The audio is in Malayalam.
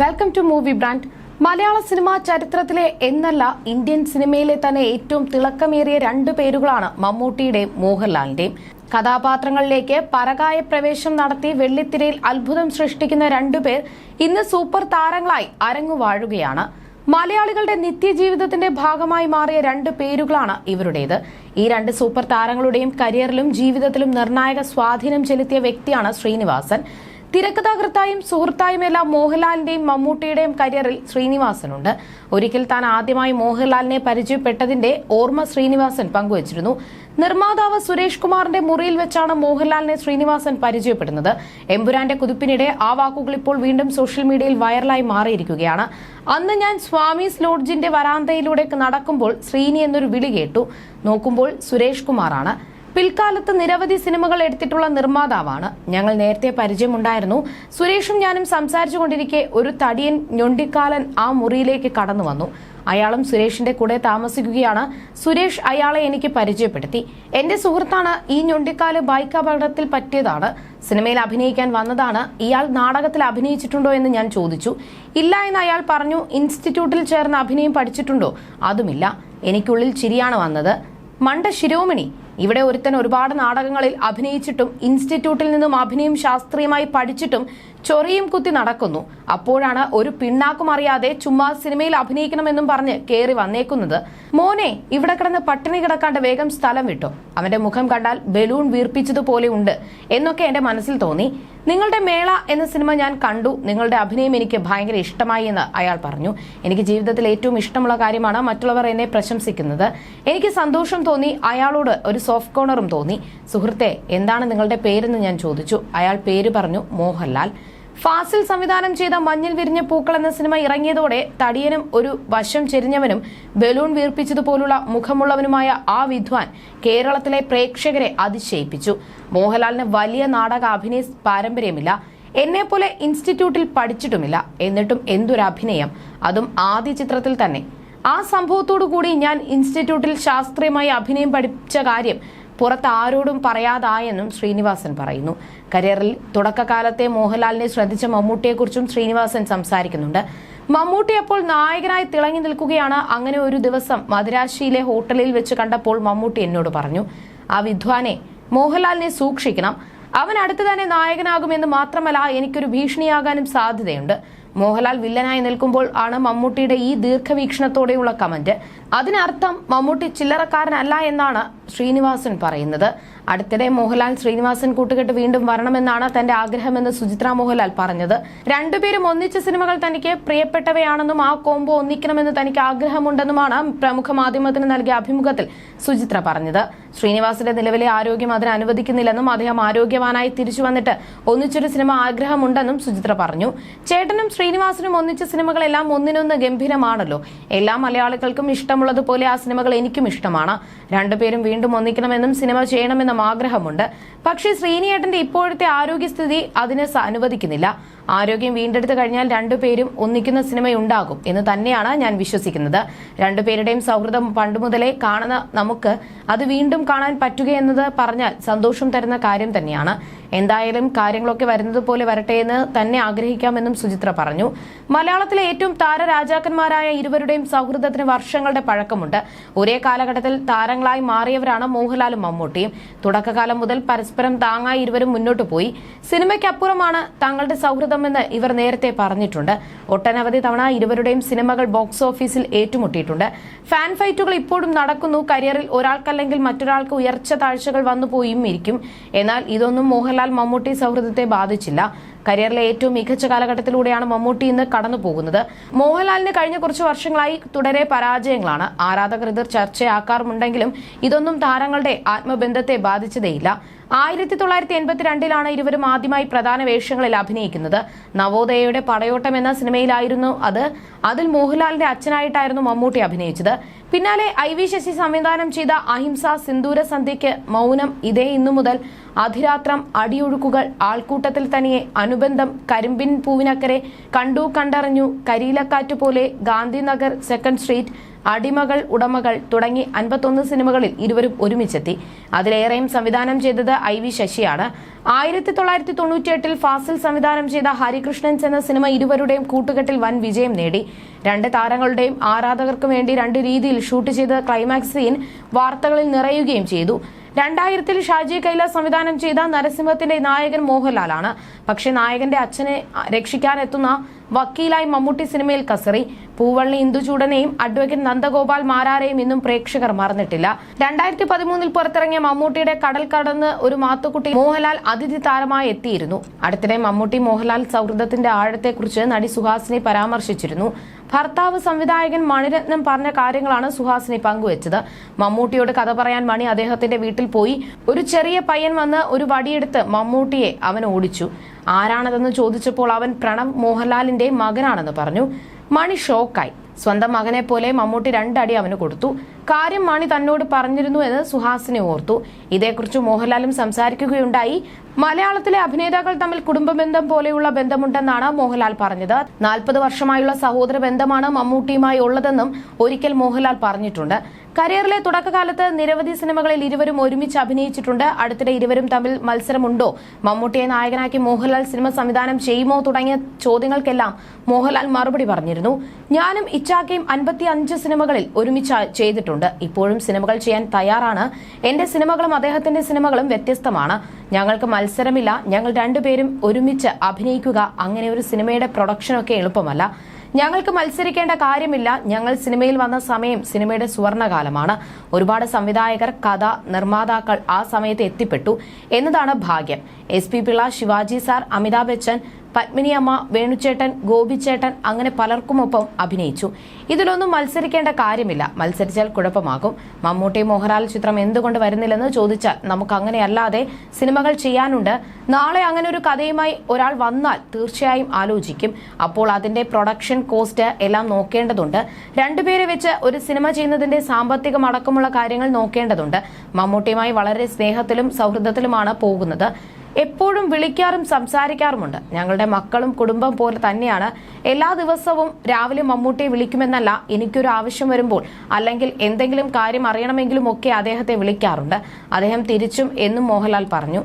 Welcome to movie brand Malayala cinema ചരിത്രത്തിലെ എന്നല്ല ഇന്ത്യൻ സിനിമയിലെ തന്നെ ഏറ്റവും തിളക്കമേറിയ രണ്ട് പേരുകളാണ് മമ്മൂട്ടിയുടെയും മോഹൻലാലിന്റെയും. കഥാപാത്രങ്ങളിലേക്ക് പരകായ പ്രവേശം നടത്തി വെള്ളിത്തിരയിൽ അത്ഭുതം സൃഷ്ടിക്കുന്ന രണ്ടുപേർ ഇന്ന് സൂപ്പർ താരങ്ങളായി അരങ്ങുവാഴുകയാണ്. മലയാളികളുടെ നിത്യജീവിതത്തിന്റെ ഭാഗമായി മാറിയ രണ്ട് പേരുകളാണ് ഇവരുടേത്. ഈ രണ്ട് സൂപ്പർ താരങ്ങളുടെയും കരിയറിലും ജീവിതത്തിലും നിർണായക സ്വാധീനം ചെലുത്തിയ വ്യക്തിയാണ് ശ്രീനിവാസൻ. തിരക്കഥാകൃത്തായും സുഹൃത്തായുമെല്ലാം മോഹൻലാലിന്റെയും മമ്മൂട്ടിയുടെയും കരിയറിൽ ശ്രീനിവാസനുണ്ട്. ഒരിക്കൽ താൻ ആദ്യമായി മോഹൻലാലിനെ പരിചയപ്പെട്ടതിന്റെ ഓർമ്മ ശ്രീനിവാസൻ പങ്കുവച്ചിരുന്നു. നിർമ്മാതാവ് സുരേഷ് കുമാറിന്റെ മുറിയിൽ വെച്ചാണ് മോഹൻലാലിനെ ശ്രീനിവാസൻ പരിചയപ്പെടുന്നത്. എമ്പുരാന്റെ കുതിപ്പിനിടെ ആ വാക്കുകൾ ഇപ്പോൾ വീണ്ടും സോഷ്യൽ മീഡിയയിൽ വൈറലായി മാറിയിരിക്കുകയാണ്. അന്ന് ഞാൻ സ്വാമീസ് ലോഡ്ജിന്റെ വരാന്തയിലൂടെ നടക്കുമ്പോൾ ശ്രീനി എന്നൊരു വിളി കേട്ടു. നോക്കുമ്പോൾ സുരേഷ് കുമാറാണ്. പിൽക്കാലത്ത് നിരവധി സിനിമകൾ എടുത്തിട്ടുള്ള നിർമ്മാതാവാണ്. ഞങ്ങൾ നേരത്തെ പരിചയമുണ്ടായിരുന്നു. സുരേഷും ഞാനും സംസാരിച്ചു കൊണ്ടിരിക്കെ ഒരു തടിയൻ ഞൊണ്ടിക്കാലൻ ആ മുറിയിലേക്ക് കടന്നു വന്നു. അയാളും സുരേഷിന്റെ കൂടെ താമസിക്കുകയാണ്. സുരേഷ് അയാളെ എനിക്ക് പരിചയപ്പെടുത്തി. എന്റെ സുഹൃത്താണ് ഈ ഞൊണ്ടിക്കാൽ ബൈക്ക് അപകടത്തിൽ പറ്റിയതാണ്. സിനിമയിൽ അഭിനയിക്കാൻ വന്നതാണ്. ഇയാൾ നാടകത്തിൽ അഭിനയിച്ചിട്ടുണ്ടോ എന്ന് ഞാൻ ചോദിച്ചു. ഇല്ല എന്ന് അയാൾ പറഞ്ഞു ഇൻസ്റ്റിറ്റ്യൂട്ടിൽ ചേർന്ന് അഭിനയം പഠിച്ചിട്ടുണ്ടോ? അതുമില്ല. എനിക്കുള്ളിൽ ചിരിയാണ് വന്നത്. മണ്ട ശിരോമണി ഇവിടെ ഒരുത്തൻ ഒരുപാട് നാടകങ്ങളിൽ അഭിനയിച്ചിട്ടും ഇൻസ്റ്റിറ്റ്യൂട്ടിൽ നിന്നും അഭിനയം ശാസ്ത്രീയമായി പഠിച്ചിട്ടും ചൊറിയും കുത്തി നടക്കുന്നു. അപ്പോഴാണ് ഒരു പിണ്ണാക്കും അറിയാതെ ചുമ്മാ സിനിമയിൽ അഭിനയിക്കണമെന്നും പറഞ്ഞ് കയറി വന്നേക്കുന്നത്. മോനെ ഇവിടെ കിടന്ന് പട്ടിണി കിടക്കാണ്ട് വേഗം സ്ഥലം വിട്ടോ. അവന്റെ മുഖം കണ്ടാൽ ബലൂൺ വീർപ്പിച്ചതുപോലെ ഉണ്ട് എന്നൊക്കെ എന്റെ മനസ്സിൽ തോന്നി. നിങ്ങളുടെ മേള എന്ന സിനിമ ഞാൻ കണ്ടു. നിങ്ങളുടെ അഭിനയം എനിക്ക് ഭയങ്കര ഇഷ്ടമായി എന്ന് അയാൾ പറഞ്ഞു. എനിക്ക് ജീവിതത്തിൽ ഏറ്റവും ഇഷ്ടമുള്ള കാര്യമാണ് മറ്റുള്ളവർ എന്നെ പ്രശംസിക്കുന്നത്. എനിക്ക് സന്തോഷം തോന്നി. അയാളോട് ഒരു സോഫ്റ്റ് കോർണറും തോന്നി. സുഹൃത്തെ എന്താണ് നിങ്ങളുടെ പേരെന്ന് ഞാൻ ചോദിച്ചു. അയാൾ പേര് പറഞ്ഞു മോഹൻലാൽ. ഫാസിൽ സംവിധാനം ചെയ്ത മഞ്ഞിൽ വിരിഞ്ഞ പൂക്കൾ എന്ന സിനിമ ഇറങ്ങിയതോടെ തടിയനും ഒരു വശം ചെരിഞ്ഞവനും ബലൂൺ വീർപ്പിച്ചതുപോലുള്ള മുഖമുള്ളവനുമായ ആ വിദ്വാൻ കേരളത്തിലെ പ്രേക്ഷകരെ അതിശയിപ്പിച്ചു. മോഹൻലാലിന് വലിയ നാടക അഭിനയ പാരമ്പര്യമില്ല. എന്നെപ്പോലെ ഇൻസ്റ്റിറ്റ്യൂട്ടിൽ പഠിച്ചിട്ടുമില്ല. എന്നിട്ടും എന്തൊരു അഭിനയം. അതും ആദ്യ ചിത്രത്തിൽ തന്നെ. ആ സംഭവത്തോടു കൂടി ഞാൻ ഇൻസ്റ്റിറ്റ്യൂട്ടിൽ ശാസ്ത്രീയമായി അഭിനയം പഠിച്ച കാര്യം പുറത്ത് ആരോടും പറയാതായെന്നും ശ്രീനിവാസൻ പറയുന്നു. കരിയറിൽ തുടക്കകാലത്തെ മോഹൻലാലിനെ ശ്രദ്ധിച്ച മമ്മൂട്ടിയെക്കുറിച്ചും ശ്രീനിവാസൻ സംസാരിക്കുന്നുണ്ട്. മമ്മൂട്ടി അപ്പോൾ നായകനായി തിളങ്ങി നിൽക്കുകയാണ്. അങ്ങനെ ഒരു ദിവസം മദുരാശിയിലെ ഹോട്ടലിൽ വെച്ച് കണ്ടപ്പോൾ മമ്മൂട്ടി എന്നോട് പറഞ്ഞു ആ വിദ്വാനെ മോഹൻലാലിനെ സൂക്ഷിക്കണം. അവൻ അടുത്ത് തന്നെ നായകനാകുമെന്ന് മാത്രമല്ല എനിക്കൊരു ഭീഷണിയാകാനും സാധ്യതയുണ്ട്. മോഹൻലാൽ വില്ലനായി നിൽക്കുമ്പോൾ ആണ് മമ്മൂട്ടിയുടെ ഈ ദീർഘവീക്ഷണത്തോടെയുള്ള കമന്റ്. അതിനർത്ഥം മമ്മൂട്ടി ചില്ലറക്കാരനല്ല എന്നാണ് ശ്രീനിവാസൻ പറയുന്നത്. അടുത്തിടെ മോഹൻലാൽ ശ്രീനിവാസൻ കൂട്ടുകെട്ട് വീണ്ടും വരണമെന്നാണ് തന്റെ ആഗ്രഹമെന്ന് സുചിത്ര മോഹൻലാൽ പറഞ്ഞത്. രണ്ടുപേരും ഒന്നിച്ച സിനിമകൾ തനിക്ക് പ്രിയപ്പെട്ടവയാണെന്നും ആ കോംബോ ഒന്നിക്കണമെന്ന് തനിക്ക് ആഗ്രഹമുണ്ടെന്നുമാണ് പ്രമുഖ മാധ്യമത്തിന് നൽകിയ അഭിമുഖത്തിൽ സുചിത്ര പറഞ്ഞത്. ശ്രീനിവാസിന്റെ നിലവിലെ ആരോഗ്യം അതിന് അനുവദിക്കുന്നില്ലെന്നും അദ്ദേഹം ആരോഗ്യവാനായി തിരിച്ചു വന്നിട്ട് ഒന്നിച്ചൊരു സിനിമ ആഗ്രഹമുണ്ടെന്നും സുചിത്ര പറഞ്ഞു. ചേട്ടനും ശ്രീനിവാസനും ഒന്നിച്ച സിനിമകളെല്ലാം ഒന്നിനൊന്ന് ഗംഭീരമാണല്ലോ. എല്ലാ മലയാളികൾക്കും ഇഷ്ടമുള്ളതുപോലെ ആ സിനിമകൾ എനിക്കും ഇഷ്ടമാണ്. രണ്ടുപേരും വീണ്ടും ഒന്നിക്കണമെന്നും സിനിമ ചെയ്യണമെന്നും ആഗ്രഹമുണ്ട്. പക്ഷേ ശ്രീനിയേട്ടന്റെ ഇപ്പോഴത്തെ ആരോഗ്യസ്ഥിതി അതിന് അനുവദിക്കുന്നില്ല. ആരോഗ്യം വീണ്ടെടുത്തു കഴിഞ്ഞാൽ രണ്ടുപേരും ഒന്നിക്കുന്ന സിനിമയുണ്ടാകും എന്ന് തന്നെയാണ് ഞാൻ വിശ്വസിക്കുന്നത്. രണ്ടുപേരുടെയും സൗഹൃദം പണ്ട് മുതലേ കാണുന്ന നമുക്ക് അത് വീണ്ടും കാണാൻ പറ്റുകയെന്നത് പറഞ്ഞാൽ സന്തോഷം തരുന്ന കാര്യം തന്നെയാണ്. എന്തായാലും കാര്യങ്ങളൊക്കെ വരുന്നത് പോലെ വരട്ടെ എന്ന് തന്നെ ആഗ്രഹിക്കാമെന്നും സുചിത്ര പറഞ്ഞു. മലയാളത്തിലെ ഏറ്റവും താരരാജാക്കന്മാരായ ഇരുവരുടെയും സൗഹൃദത്തിന് വർഷങ്ങളുടെ പഴക്കമുണ്ട്. ഒരേ കാലഘട്ടത്തിൽ താരങ്ങളായി മാറിയവരാണ് മോഹൻലാലും മമ്മൂട്ടിയും. തുടക്കകാലം മുതൽ പരസ്പരം താങ്ങായി ഇരുവരും മുന്നോട്ട് പോയി. സിനിമയ്ക്കപ്പുറമാണ് തങ്ങളുടെ സൗഹൃദമെന്ന് ഇവർ നേരത്തെ പറഞ്ഞിട്ടുണ്ട്. ഒട്ടനവധി തവണ ഇരുവരുടെയും സിനിമകൾ ബോക്സ് ഓഫീസിൽ ഏറ്റുമുട്ടിയിട്ടുണ്ട്. ഫാൻ ഫൈറ്റുകൾ ഇപ്പോഴും നടക്കുന്നു. കരിയറിൽ ഒരാൾക്കല്ലെങ്കിൽ മറ്റൊരാൾക്ക് ഉയർച്ച താഴ്ചകൾ വന്നു പോയും ഇരിക്കും. എന്നാൽ ഇതൊന്നും മോഹൻലാൽ മമ്മൂട്ടി സൗഹൃദത്തെ ബാധിച്ചില്ല. കരിയറിലെ ഏറ്റവും മികച്ച കാലഘട്ടത്തിലൂടെയാണ് മമ്മൂട്ടി ഇന്ന് കടന്നു പോകുന്നത് മോഹൻലാലിന് കഴിഞ്ഞ കുറച്ച് വർഷങ്ങളായി തുടരെ പരാജയങ്ങളാണ്. ആരാധകർ ഇത് ചർച്ചയാക്കാറുമുണ്ടെങ്കിലും ഇതൊന്നും താരങ്ങളുടെ ആത്മബന്ധത്തെ ബാധിച്ചതേയില്ല. ആയിരത്തി തൊള്ളായിരത്തി എൺപത്തിരണ്ടിലാണ് ഇരുവരും ആദ്യമായി പ്രധാന വേഷങ്ങളിൽ അഭിനയിക്കുന്നത്. നവോദയയുടെ പടയോട്ടം എന്ന സിനിമയിലായിരുന്നു അത്. അതിൽ മോഹൻലാലിന്റെ അച്ഛനായിട്ടായിരുന്നു മമ്മൂട്ടി അഭിനയിച്ചത്. പിന്നാലെ ഐ വി ശശി സംവിധാനം ചെയ്ത അഹിംസ സിന്ദൂര സന്ധ്യയ്ക്ക് മൗനം ഇതേ ഇന്നു മുതൽ അധിരാത്രം അടിയൊഴുക്കുകൾ ആൾക്കൂട്ടത്തിൽ തനിയെ അനുബന്ധം കരിമ്പിൻ പൂവിനക്കരെ കണ്ടു കണ്ടറിഞ്ഞു കരിയിലക്കാറ്റ് പോലെ ഗാന്ധിനഗർ സെക്കൻഡ് സ്ട്രീറ്റ് അടിമകൾ ഉടമകൾ തുടങ്ങി അൻപത്തൊന്ന് സിനിമകളിൽ ഇരുവരും ഒരുമിച്ചെത്തി. അതിലേറെയും സംവിധാനം ചെയ്തത് ഐ വി ശശിയാണ്. ആയിരത്തി തൊള്ളായിരത്തി തൊണ്ണൂറ്റിയെട്ടിൽ ഫാസിൽ സംവിധാനം ചെയ്ത ഹരികൃഷ്ണൻസ് എന്ന സിനിമ ഇരുവരുടെയും കൂട്ടുകെട്ടിൽ വൻ വിജയം നേടി. രണ്ട് താരങ്ങളുടെയും ആരാധകർക്ക് വേണ്ടി രണ്ട് രീതിയിൽ ഷൂട്ട് ചെയ്ത ക്ലൈമാക്സ് സീൻ വാർത്തകളിൽ നിറയുകയും ചെയ്തു. രണ്ടായിരത്തിൽ ഷാജി കൈലാസ് സംവിധാനം ചെയ്ത നരസിംഹത്തിന്റെ നായകൻ മോഹൻലാലാണ്. പക്ഷെ നായകന്റെ അച്ഛനെ രക്ഷിക്കാനെത്തുന്ന വക്കീലായി മമ്മൂട്ടി സിനിമയിൽ കസറി. പൂവള്ളി ഇന്ദുചൂടനെയും അഡ്വക്കേറ്റ് നന്ദഗോപാൽ മാരാരെയും ഇന്നും പ്രേക്ഷകർ മറന്നിട്ടില്ല. രണ്ടായിരത്തി പതിമൂന്നിൽ പുറത്തിറങ്ങിയ മമ്മൂട്ടിയുടെ കടൽ കടന്ന് ഒരു മാത്തുക്കുട്ടി മോഹൻലാൽ അതിഥി താരമായി എത്തിയിരുന്നു. അടുത്തിടെ മമ്മൂട്ടി മോഹൻലാൽ സൗഹൃദത്തിന്റെ ആഴത്തെക്കുറിച്ച് നടി സുഹാസിനി പരാമർശിച്ചിരുന്നു. ഭർത്താവ് സംവിധായകൻ മണിരത്നം പറഞ്ഞ കാര്യങ്ങളാണ് സുഹാസിനി പങ്കുവച്ചത്. മമ്മൂട്ടിയോട് കഥ പറയാൻ മണി അദ്ദേഹത്തിന്റെ വീട്ടിൽ പോയി. ഒരു ചെറിയ പയ്യൻ വന്ന് ഒരു വടിയെടുത്ത് മമ്മൂട്ടിയെ അവൻ ഓടിച്ചു. ആരാണതെന്ന് ചോദിച്ചപ്പോൾ അവൻ പ്രണവ് മോഹൻലാലിന്റെ മകനാണെന്ന് പറഞ്ഞു. മണി ഷോക്കായി. സ്വന്തം മകനെ പോലെ മമ്മൂട്ടി രണ്ടടി അവന് കൊടുത്തു. കാര്യം മാണി തന്നോട് പറഞ്ഞിരുന്നു എന്ന് സുഹാസിനെ ഓർത്തു. ഇതേക്കുറിച്ച് മോഹൻലാലും സംസാരിക്കുകയുണ്ടായി. മലയാളത്തിലെ അഭിനേതാക്കൾ തമ്മിൽ കുടുംബബന്ധം പോലെയുള്ള ബന്ധമുണ്ടെന്നാണ് മോഹൻലാൽ പറഞ്ഞത്. നാൽപ്പത് വർഷമായുള്ള സഹോദര ബന്ധമാണ് മമ്മൂട്ടിയുമായി ഉള്ളതെന്നും ഒരിക്കൽ മോഹൻലാൽ പറഞ്ഞിട്ടുണ്ട്. കരിയറിലെ തുടക്കകാലത്ത് നിരവധി സിനിമകളിൽ ഇരുവരും ഒരുമിച്ച് അഭിനയിച്ചിട്ടുണ്ട്. അടുത്തിടെ ഇരുവരും തമ്മിൽ മത്സരമുണ്ടോ? മമ്മൂട്ടിയെ നായകനാക്കി മോഹൻലാൽ സിനിമ സംവിധാനം ചെയ്യുമോ തുടങ്ങിയ ചോദ്യങ്ങൾക്കെല്ലാം മോഹൻലാൽ മറുപടി പറഞ്ഞിരുന്നു. ഞാനും ഇച്ചാക്കയും അൻപത്തി സിനിമകളിൽ ഒരുമിച്ച് ചെയ്തിട്ടുണ്ട്. ഇപ്പോഴും സിനിമകൾ ചെയ്യാൻ തയ്യാറാണ്. എന്റെ സിനിമകളും അദ്ദേഹത്തിന്റെ സിനിമകളും വ്യത്യസ്തമാണ്. ഞങ്ങൾക്ക് മത്സരമില്ല. ഞങ്ങൾ രണ്ടുപേരും ഒരുമിച്ച് അഭിനയിക്കുക അങ്ങനെ ഒരു സിനിമയുടെ പ്രൊഡക്ഷനൊക്കെ എളുപ്പമല്ല. ഞങ്ങൾക്ക് മത്സരിക്കേണ്ട കാര്യമില്ല. ഞങ്ങൾ സിനിമയിൽ വന്ന സമയം സിനിമയുടെ സുവർണകാലമാണ്. ഒരുപാട് സംവിധായകർ കഥ നിർമ്മാതാക്കൾ ആ സമയത്ത് എത്തിപ്പെട്ടു എന്നതാണ് ഭാഗ്യം. S P Pillai Shivaji sir Amitabh Bachchan Padmini അമ്മ വേണുചേട്ടൻ ഗോപിച്ചേട്ടൻ അങ്ങനെ പലർക്കുമൊപ്പം അഭിനയിച്ചു. ഇതിലൊന്നും മത്സരിക്കേണ്ട കാര്യമില്ല. മത്സരിച്ചാൽ കുഴപ്പമാകും. മമ്മൂട്ടി മോഹൻലാൽ ചിത്രം എന്തുകൊണ്ട് വരുന്നില്ലെന്ന് ചോദിച്ചാൽ നമുക്ക് അങ്ങനെയല്ലാതെ സിനിമകൾ ചെയ്യാനുണ്ട്. നാളെ അങ്ങനെ ഒരു കഥയുമായി ഒരാൾ വന്നാൽ തീർച്ചയായും ആലോചിക്കും. അപ്പോൾ അതിന്റെ പ്രൊഡക്ഷൻ കോസ്റ്റ് എല്ലാം നോക്കേണ്ടതുണ്ട്. രണ്ടുപേരെ വെച്ച് ഒരു സിനിമ ചെയ്യുന്നതിന്റെ സാമ്പത്തികം അടക്കമുള്ള കാര്യങ്ങൾ നോക്കേണ്ടതുണ്ട്. മമ്മൂട്ടിയുമായി വളരെ സ്നേഹത്തിലും സൗഹൃദത്തിലുമാണ് പോകുന്നത്. എപ്പോഴും വിളിക്കാറും സംസാരിക്കാറുമുണ്ട്. ഞങ്ങളുടെ മക്കളും കുടുംബം പോലെ തന്നെയാണ്. എല്ലാ ദിവസവും രാവിലെ മമ്മൂട്ടിയെ വിളിക്കുമെന്നല്ല എനിക്കൊരു ആവശ്യം വരുമ്പോൾ അല്ലെങ്കിൽ എന്തെങ്കിലും കാര്യം അറിയണമെങ്കിലും ഒക്കെ അദ്ദേഹത്തെ വിളിക്കാറുണ്ട്. അദ്ദേഹം തിരിച്ചും എന്നും മോഹൻലാൽ പറഞ്ഞു.